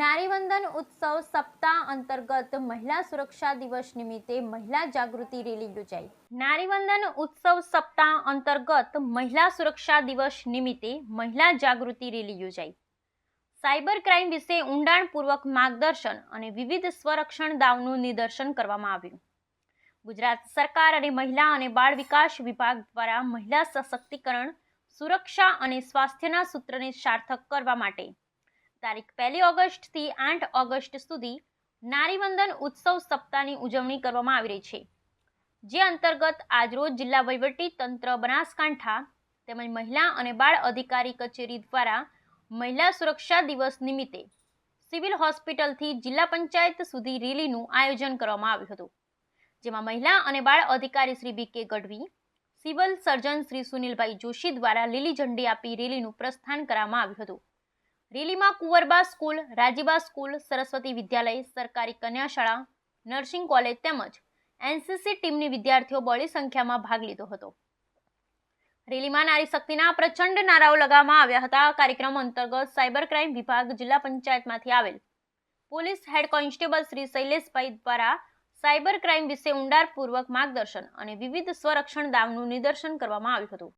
નારીવંદન ઉત્સવ સપ્તાહ અંતર્ગત મહિલા સુરક્ષા દિવસ નિમિત્તે મહિલા જાગૃતિ રેલી યોજાઈ. નારીવંદન ઉત્સવ સપ્તાહ અંતર્ગત મહિલા સુરક્ષા દિવસ નિમિત્તે મહિલા જાગૃતિ રેલી યોજાઈ. સાયબર ક્રાઇમ વિશે ઊંડાણપૂર્વક માર્ગદર્શન અને વિવિધ સ્વરક્ષણ દાવનું નિદર્શન કરવામાં આવ્યું. ગુજરાત સરકાર અને મહિલા અને બાળ વિકાસ વિભાગ દ્વારા મહિલા સશક્તિકરણ, સુરક્ષા અને સ્વાસ્થ્યના સૂત્રને સાર્થક કરવા માટે તારીખ પહેલી ઓગસ્ટથી આઠ ઓગસ્ટ સુધી નારીવંદન ઉત્સવ સપ્તાહની ઉજવણી કરવામાં આવી રહી છે. જે અંતર્ગત આજરોજ જિલ્લા વહીવટી તંત્ર બનાસકાંઠા તેમજ મહિલા અને બાળ અધિકારી કચેરી દ્વારા મહિલા સુરક્ષા દિવસ નિમિત્તે સિવિલ હોસ્પિટલથી જિલ્લા પંચાયત સુધી રેલીનું આયોજન કરવામાં આવ્યું હતું. જેમાં મહિલા અને બાળ અધિકારી શ્રી બી કે ગઢવી, સિવિલ સર્જન શ્રી સુનિલભાઈ જોશી દ્વારા લીલી ઝંડી આપી રેલીનું પ્રસ્થાન કરવામાં આવ્યું હતું. રેલીમાં કુંવરબા સ્કૂલ, રાજીબા સ્કૂલ, સરસ્વતી વિદ્યાલય, સરકારી કન્યા શાળા નર્સિંગ કોલેજ તેમજ એનસીસી ટીમની વિદ્યાર્થીઓ બહોળી સંખ્યામાં ભાગ લીધો હતો. રેલીમાં નારી શક્તિના પ્રચંડ નારાઓ લગાવવામાં આવ્યા હતા. કાર્યક્રમ અંતર્ગત સાયબર ક્રાઇમ વિભાગ જિલ્લા પંચાયતમાંથી આવેલ police head constable Shri Shaileshbhai દ્વારા સાયબર ક્રાઇમ વિશે ઊંડાણપૂર્વક માર્ગદર્શન અને વિવિધ સ્વરક્ષણ દાવનું નિદર્શન કરવામાં આવ્યું હતું.